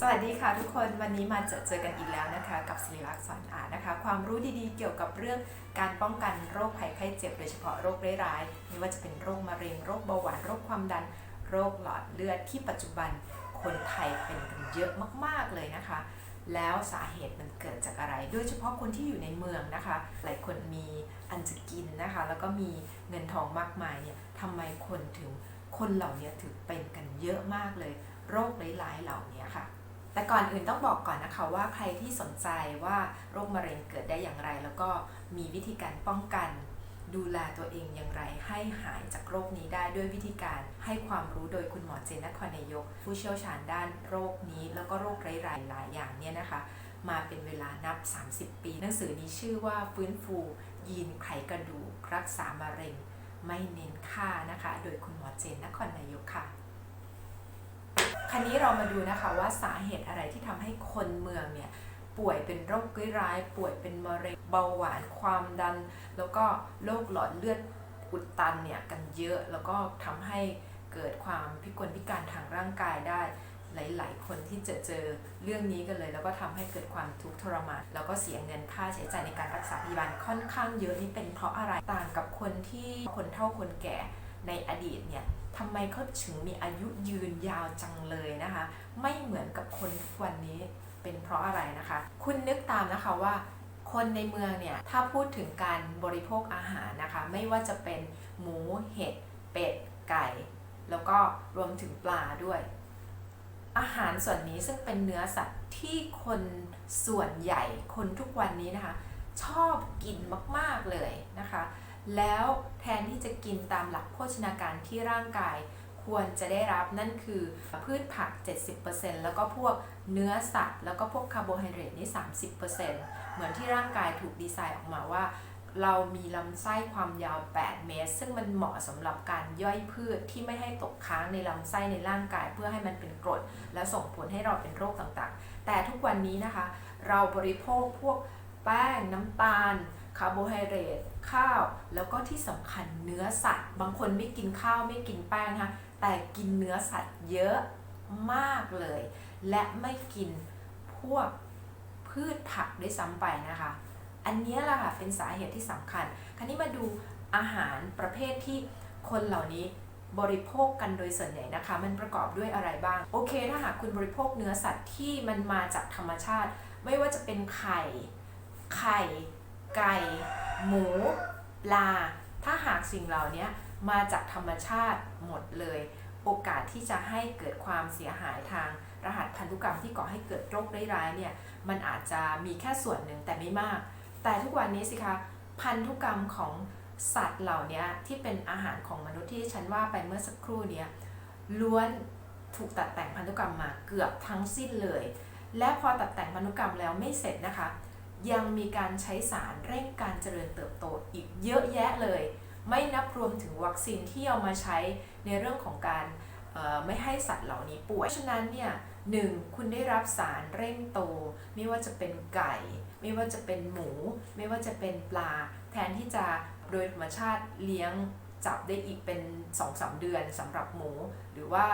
สวัสดีค่ะทุกคนวันนี้มาเจอเจอกันอีกแล้วนะคะ กับศิริลักษณ์สอนอ่านนะคะ ความรู้ดีๆ เกี่ยวกับเรื่องการป้องกันโรคภัยไข้เจ็บ โดยเฉพาะโรคร้ายๆไม่ว่าจะเป็นโรคมะเร็งโรคเบาหวานโรคความดัน โรคหลอดเลือดที่ปัจจุบันคนไทยเป็นกันเยอะมากๆเลยนะคะ แล้วสาเหตุมันเกิดจากอะไร โดยเฉพาะคนที่อยู่ในเมืองนะคะ หลายคนมีอันจะกินนะคะ แล้วก็มีเงินทองมากมายเนี่ยทำไมคนถึงคนเหล่านี้ถึงเป็นกันเยอะมากเลย โรคร้ายๆเหล่านี้ค่ะ แต่ก่อนอื่นต้องบอกก่อนนะคะว่าใครที่สนใจว่าโรคมะเร็งเกิดได้อย่างไร แล้วก็มีวิธีการป้องกัน ดูแลตัวเองอย่างไร ให้หายจากโรคนี้ได้ด้วยวิธีการให้ความรู้โดยคุณหมอเจนนครนายก ผู้เชี่ยวชาญด้านโรคนี้ แล้วก็โรคร้ายๆหลายอย่างเนี่ยนะคะ มาเป็นเวลานับ 30 ปี หนังสือนี้ชื่อว่าฟื้นฟูยีนไขกระดูกรักษามะเร็ง ไม่เน้นค่านะคะ โดยคุณหมอเจนนครนายกค่ะ คันนี้เรามาดูนะคะว่าสาเหตุอะไรที่ทำให้คนเมืองเนี่ยป่วยเป็นโรคร้าย ป่วยเป็นมะเร็งเบาหวานความดัน แล้วก็โรคหลอดเลือดอุดตันเนี่ยกันเยอะแล้วก็ทำให้เกิดความพิกลพิการทางร่างกายได้หลาย ๆ คนที่เจอเจอเรื่องนี้กันเลย แล้วก็ทำให้เกิดความทุกข์ทรมานแล้วก็เสียเงินค่าใช้จ่ายในการรักษาพยาบาลค่อนข้างเยอะนี่เป็นเพราะอะไรต่างกับคนที่คนเฒ่าคนแก่ ในอดีตเนี่ยทำไมเขาถึงมีอายุยืนยาวจังเลยนะคะ ไม่เหมือนกับคนทุกวันนี้เป็นเพราะอะไรนะคะ คุณนึกตามนะคะว่า คนในเมืองเนี่ยถ้าพูดถึงการบริโภคอาหารนะคะ ไม่ว่าจะเป็นหมูเห็ดเป็ดไก่ แล้วก็รวมถึงปลาด้วย อาหารส่วนนี้ซึ่งเป็นเนื้อสัตว์ที่คนส่วนใหญ่คนทุกวันนี้นะคะ ชอบกินมากๆเลยนะคะ แล้วแทนที่จะกินตามหลักโภชนาการที่ร่างกายควรจะได้รับนั่นคือพืชผัก 70%แล้วก็พวกเนื้อสัตว์ แล้วก็พวกคาร์โบไฮเดรตนี่ 30%เหมือนที่ร่างกายถูกดีไซน์ออกมาว่า เรามีลำไส้ความยาว 8 เมตร ซึ่งมันเหมาะสำหรับการย่อยพืชที่ไม่ให้ตกค้างในลำไส้ในร่างกาย เพื่อให้มันเป็นกรด และส่งผลให้เราเป็นโรคต่างๆ แต่ทุกวันนี้นะคะ เราบริโภคพวกแป้งน้ำตาลคาร์โบไฮเดรต ข้าว แล้วก็ที่สำคัญเนื้อสัตว์ บางคนไม่กินข้าวไม่กินแป้งนะคะแต่กินเนื้อสัตว์เยอะมากเลย และไม่กินพวกพืชผักด้วยซ้ำไปนะคะ อันนี้แหละค่ะเป็นสาเหตุที่สำคัญ คราวนี้มาดูอาหารประเภทที่คนเหล่านี้บริโภคกันโดยส่วนใหญ่นะคะ มันประกอบด้วยอะไรบ้าง โอเค ถ้าหากคุณบริโภคเนื้อสัตว์ที่มันมาจากธรรมชาติ ไม่ว่าจะเป็นไข่ ไข่ ไก่ หมู ปลา ถ้าหากสิ่งเหล่านี้มาจากธรรมชาติหมดเลย โอกาสที่จะให้เกิดความเสียหายทางรหัสพันธุกรรมที่ก่อให้เกิดโรคร้ายๆเนี่ยมันอาจจะมีแค่ส่วนหนึ่งแต่ไม่มาก แต่ทุกวันนี้สิคะพันธุกรรมของสัตว์เหล่านี้ที่เป็นอาหารของมนุษย์ที่ฉันว่าไปเมื่อสักครู่เนี้ยล้วนถูกตัดแต่งพันธุกรรมมาเกือบทั้งสิ้นเลย และพอตัดแต่งพันธุกรรมแล้วไม่เสร็จนะคะ ยังมีการใช้สารเร่งการเจริญเติบโตอีกเยอะแยะเลย ไม่นับรวมถึงวัคซีนที่เอามาใช้ในเรื่องของการไม่ให้สัตว์เหล่านี้ป่วยฉะนั้นเนี่ยหนึ่งคุณได้รับสารเร่งโต ไม่ว่าจะเป็นไก่ ไม่ว่าจะเป็นหมู ไม่ว่าจะเป็นปลา แทนที่จะโดยธรรมชาติเลี้ยงจับได้อีกเป็น2-3เดือนสำหรับหมู หรือว่า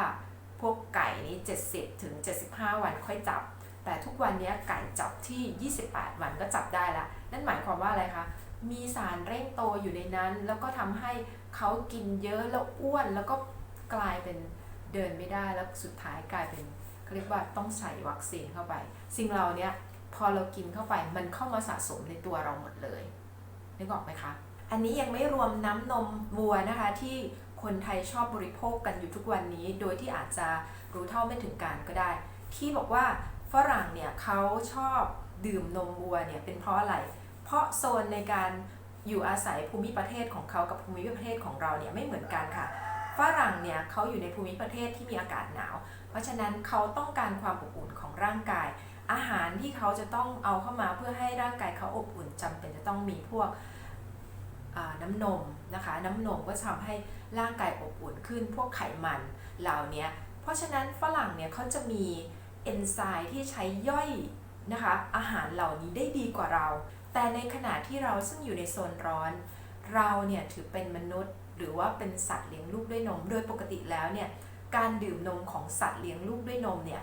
พวกไก่นี้ 70ถึง75 วันค่อยจับ แต่ทุกวันนี้ไก่จับที่ 28 วันก็จับได้ละ นั่นหมายความว่าอะไรคะ มีสารเร่งโตอยู่ในนั้น แล้วก็ทำให้เขากินเยอะแล้วอ้วนแล้วก็กลายเป็นเดินไม่ได้แล้วสุดท้ายกลายเป็นเขาเรียกว่าต้องใส่วัคซีนเข้าไป สิ่งเหล่านี้พอเรากินเข้าไปมันเข้ามาสะสมในตัวเราหมดเลยนึกออกไหมคะอันนี้ยังไม่รวมน้ำนมวัวนะคะที่คนไทยชอบบริโภคกันอยู่ทุกวันนี้ โดยที่อาจจะรู้เท่าไม่ถึงการก็ได้ ที่บอกว่า ฝรั่งเนี่ยเขาชอบดื่มนมวัวเนี่ยเป็นเพราะอะไร เพราะโซนในการอยู่อาศัยภูมิประเทศของเขากับภูมิประเทศของเราเนี่ยไม่เหมือนกันค่ะ ฝรั่งเนี่ยเขาอยู่ในภูมิประเทศที่มีอากาศหนาว เพราะฉะนั้นเขาต้องการความอบอุ่นของร่างกาย อาหารที่เขาจะต้องเอาเข้ามาเพื่อให้ร่างกายเขาอบอุ่นจำเป็นจะต้องมีพวกน้ำนมนะคะ น้ำนมก็ทำให้ร่างกายอบอุ่นขึ้น พวกไขมันเหล่านี้เพราะฉะนั้นฝรั่งเนี่ยเขาจะมี เอนไซม์ที่ใช้ย่อยนะคะอาหารเหล่านี้ได้ดีกว่าเรา แต่ในขณะที่เราซึ่งอยู่ในโซนร้อน เราเนี่ยถือเป็นมนุษย์ หรือว่าเป็นสัตว์เลี้ยงลูกด้วยนม โดยปกติแล้วเนี่ยการดื่มนมของสัตว์เลี้ยงลูกด้วยนมเนี่ย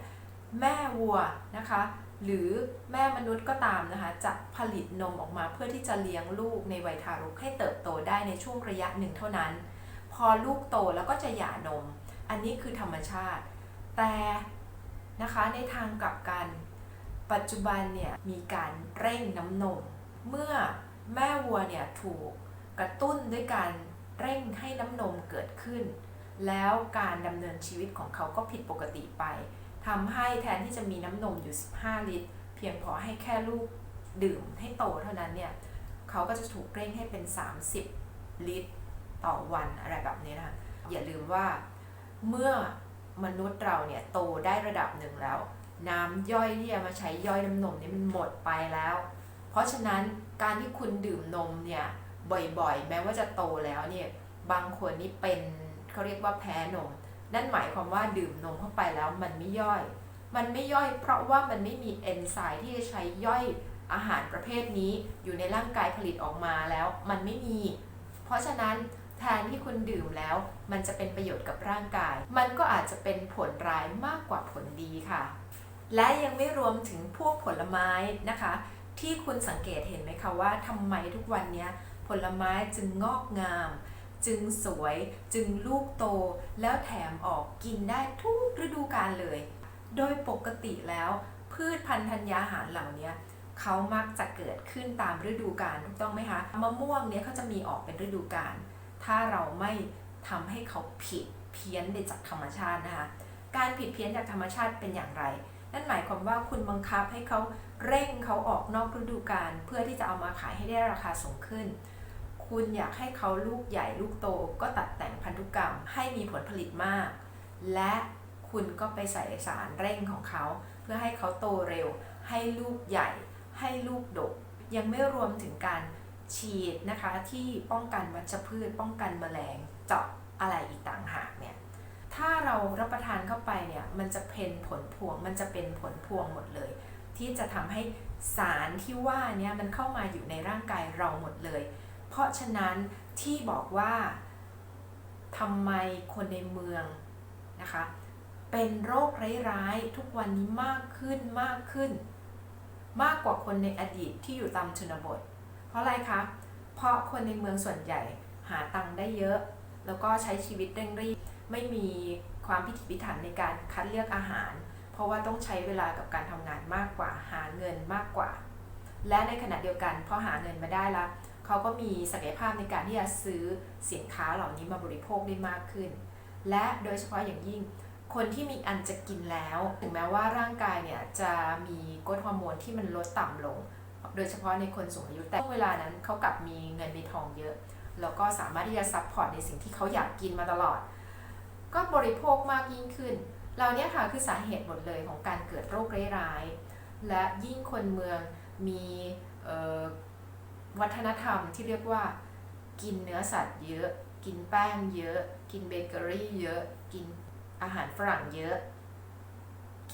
แม่วัวนะคะหรือแม่มนุษย์ก็ตามนะคะจะผลิตนมออกมาเพื่อที่จะเลี้ยงลูกในวัยทารกให้เติบโตได้ในช่วงระยะหนึ่งเท่านั้น พอลูกโตแล้วก็จะหย่านม อันนี้คือธรรมชาติ แต่ นะคะ ในทางกลับกัน ปัจจุบันเนี่ยมีการเร่งน้ำนม เมื่อแม่วัวเนี่ยถูกกระตุ้นด้วยการเร่งให้น้ำนมเกิดขึ้น แล้วการดำเนินชีวิตของเขาก็ผิดปกติไปทำให้แทนที่จะมีน้ำนมอยู่ 15 ลิตร เพียงพอให้แค่ลูกดื่มให้โตเท่านั้นเนี่ยเขาก็จะถูกเร่งให้เป็น 30 ลิตรต่อวันอะไรแบบนี้นะคะอย่าลืมว่าเมื่อ มนุษย์เราเนี่ยโตได้ระดับหนึ่งแล้ว น้ำย่อยที่จะมาใช้ย่อยน้ำนมนี่มันหมดไปแล้ว เพราะฉะนั้นการที่คุณดื่มนมเนี่ยบ่อยๆ แม้ว่าจะโตแล้วเนี่ยบางคนนี่เป็นเขาเรียกว่าแพ้นม นั่นหมายความว่าดื่มนมเข้าไปแล้วมันไม่ย่อย มันไม่ย่อยเพราะว่ามันไม่มีเอนไซม์ที่จะใช้ย่อยอาหารประเภทนี้อยู่ในร่างกายผลิตออกมาแล้วมันไม่มี เพราะฉะนั้นแทนที่คุณดื่มแล้ว มันจะเป็นประโยชน์กับร่างกาย มันก็อาจจะเป็นผลร้ายมากกว่าผลดีค่ะ และยังไม่รวมถึงพวกผลไม้นะคะ ที่คุณสังเกตเห็นไหมคะว่าทำไมทุกวันนี้ผลไม้จึงงอกงาม จึงสวย จึงลูกโต แล้วแถมออกกินได้ทุกฤดูกาลเลย โดยปกติแล้ว พืชพันธุ์ธัญญาหารเหล่านี้เขามักจะเกิดขึ้นตามฤดูกาลถูกต้องไหมคะมะม่วงเนี่ยเขาจะมีออกเป็นฤดูกาลถ้าเราไม่ ทำให้เขาผิดเพี้ยนไปจากธรรมชาตินะคะ การผิดเพี้ยนจากธรรมชาติเป็นอย่างไร นั่นหมายความว่าคุณบังคับให้เขาเร่งเขาออกนอกฤดูกาลเพื่อที่จะเอามาขายให้ได้ราคาสูงขึ้น คุณอยากให้เขาลูกใหญ่ลูกโตก็ตัดแต่งพันธุกรรมให้มีผลผลิตมาก และคุณก็ไปใส่สารเร่งของเขา เพื่อให้เขาโตเร็ว ให้ลูกใหญ่ ให้ลูกดก ยังไม่รวมถึงการฉีดนะคะที่ป้องกันวัชพืชป้องกันแมลง เจาะอะไรอีกต่างหากเนี่ยถ้าเรารับประทานเข้าไปเนี่ยมันจะเป็นผลพวงมันจะเป็นผลพวงหมดเลย ที่จะทำให้สารที่ว่าเนี่ยมันเข้ามาอยู่ในร่างกายเราหมดเลย เพราะฉะนั้นที่บอกว่าทำไมคนในเมืองนะคะเป็นโรคร้ายๆทุกวันนี้มากขึ้นมากขึ้น มากกว่าคนในอดีตที่อยู่ตามชนบท เพราะอะไรคะ เพราะคนในเมืองส่วนใหญ่หาตังค์ได้เยอะ แล้วก็ใช้ชีวิตเร่งรีบไม่มีความพิถีพิถันในการคัดเลือกอาหาร เพราะว่าต้องใช้เวลากับการทำงานมากกว่า หาเงินมากกว่า และในขณะเดียวกันพอหาเงินมาได้แล้วเขาก็มีศักยภาพในการที่จะซื้อสินค้าเหล่านี้มาบริโภคได้มากขึ้น และโดยเฉพาะอย่างยิ่งคนที่มีอันจะกินแล้ว ถึงแม้ว่าร่างกายเนี่ยจะมีกรดฮอร์โมนที่มันลดต่ำลง โดยเฉพาะในคนสูงอายุแต่ช่วงเวลานั้นเขากลับมีเงินมีทองเยอะ แล้วก็สามารถที่จะซัพพอร์ตในสิ่งที่เขาอยากกินมาตลอด ก็บริโภคมากยิ่งขึ้น เราเนี่ยค่ะคือสาเหตุหมดเลยของการเกิดโรคร้ายๆ และยิ่งคนเมืองมีเอ่อวัฒนธรรมที่เรียกว่ากินเนื้อสัตว์เยอะ กินแป้งเยอะ กินเบเกอรี่เยอะ กินอาหารฝรั่งเยอะ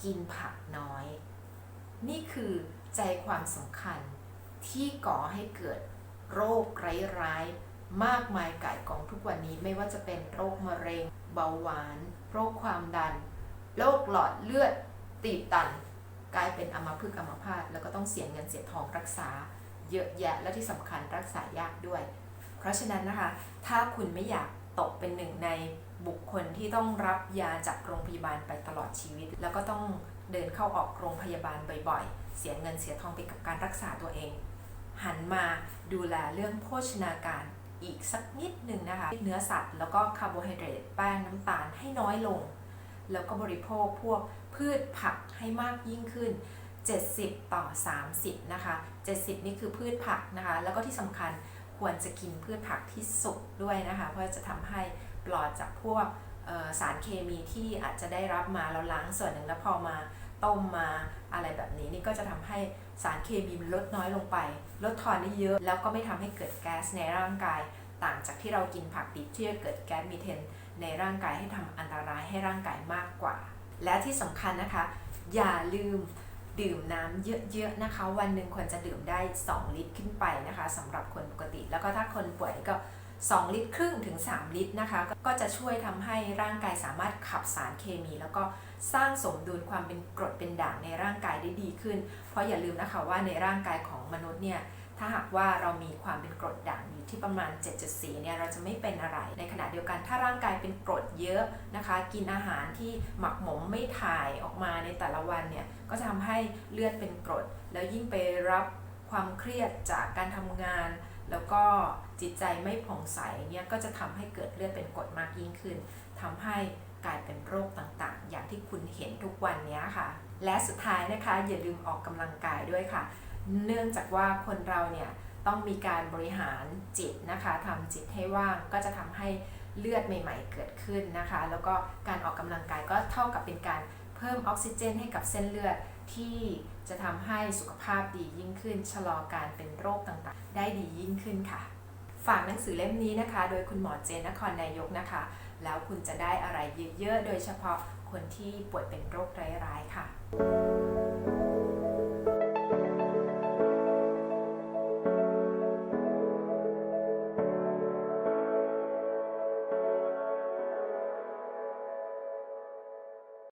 กินผักน้อย นี่คือใจความสำคัญที่ก่อให้เกิดโรคร้ายๆ มากมายก่ายกองทุกวันนี้ไม่ว่าจะเป็นโรคมะเร็ง เบาหวาน โรคความดัน โรคหลอดเลือดตีบตัน กลายเป็นอัมพฤกษ์อัมพาตแล้วก็ต้องเสียเงินเสียทองรักษา เยอะแยะและที่สำคัญรักษายากด้วย เพราะฉะนั้นนะคะ ถ้าคุณไม่อยากตกเป็นหนึ่งในบุคคลที่ต้องรับยาจากโรงพยาบาลไปตลอดชีวิต แล้วก็ต้องเดินเข้าออกโรงพยาบาลบ่อยๆ เสียเงินเสียทองไปกับการรักษาตัวเอง หันมาดูแลเรื่องโภชนาการ อีกสักนิดหนึ่งนะคะเนื้อสัตว์ แล้วก็คาร์โบไฮเดรตแป้งน้ำตาลให้น้อยลง แล้วก็บริโภคพวกพืชผักให้มากยิ่งขึ้น 70 ต่อ 30 นะคะ 70 นี่คือพืชผักนะคะ แล้วก็ที่สำคัญควรจะกินพืชผักที่สุกด้วยนะคะ เพราะจะทำให้ปลอดจากพวกสารเคมีที่อาจจะได้รับมาแล้วล้างส่วนหนึ่งแล้วพอมา ต้มมาอะไรแบบนี้นี่ก็จะทำให้สารเคมีมันลดน้อยลงไป ลดทอนได้เยอะแล้วก็ไม่ทำให้เกิดแก๊สในร่างกาย ต่างจากที่เรากินผักดิบที่จะเกิดแก๊สมีเทนในร่างกายให้ทำอันตรายให้ร่างกายมากกว่า และที่สำคัญนะคะ อย่าลืมดื่มน้ำเยอะๆนะคะ วันหนึ่งควรจะดื่มได้ 2 ลิตรขึ้นไปนะคะสำหรับคนปกติ แล้วก็ถ้าคนป่วยก็ 2 ลิตรครึ่งถึง 3 ลิตรนะคะ ก็จะช่วยทำให้ร่างกายสามารถขับสารเคมี แล้วก็สร้างสมดุลความเป็นกรดเป็นด่างในร่างกายได้ดีขึ้น เพราะอย่าลืมนะคะว่าในร่างกายของมนุษย์เนี่ยถ้าหากว่าเรามีความเป็นกรดด่างอยู่ที่ประมาณ 7.4 เนี่ยเราจะไม่เป็นอะไร ในขณะเดียวกันถ้าร่างกายเป็นกรดเยอะนะคะ กินอาหารที่หมักหมมไม่ถ่ายออกมาในแต่ละวันเนี่ยก็จะทำให้เลือดเป็นกรด แล้วยิ่งไปรับความเครียดจากการทำงาน แล้วก็จิตใจไม่ผ่องใสเนี่ยก็จะทำให้เกิดเลือดเป็นกรดมากยิ่งขึ้นทำให้กลายเป็นโรคต่างๆ อย่างที่คุณเห็นทุกวันนี้ค่ะ และสุดท้ายนะคะอย่าลืมออกกำลังกายด้วยค่ะ เนื่องจากว่าคนเราเนี่ยต้องมีการบริหารจิตนะคะทำจิตให้ว่างก็จะทำให้เลือดใหม่ๆเกิดขึ้นนะคะ แล้วก็การออกกำลังกายก็เท่ากับเป็นการเพิ่มออกซิเจนให้กับเส้นเลือด ที่จะทำให้สุขภาพดียิ่งขึ้น ชะลอการเป็นโรคต่างๆ ได้ดียิ่งขึ้นค่ะ ฝากหนังสือเล่มนี้นะคะ โดยคุณหมอเจนนครนายกนะคะ แล้วคุณจะได้อะไรเยอะๆ โดยเฉพาะคนที่ป่วยเป็นโรคร้ายๆ ค่ะ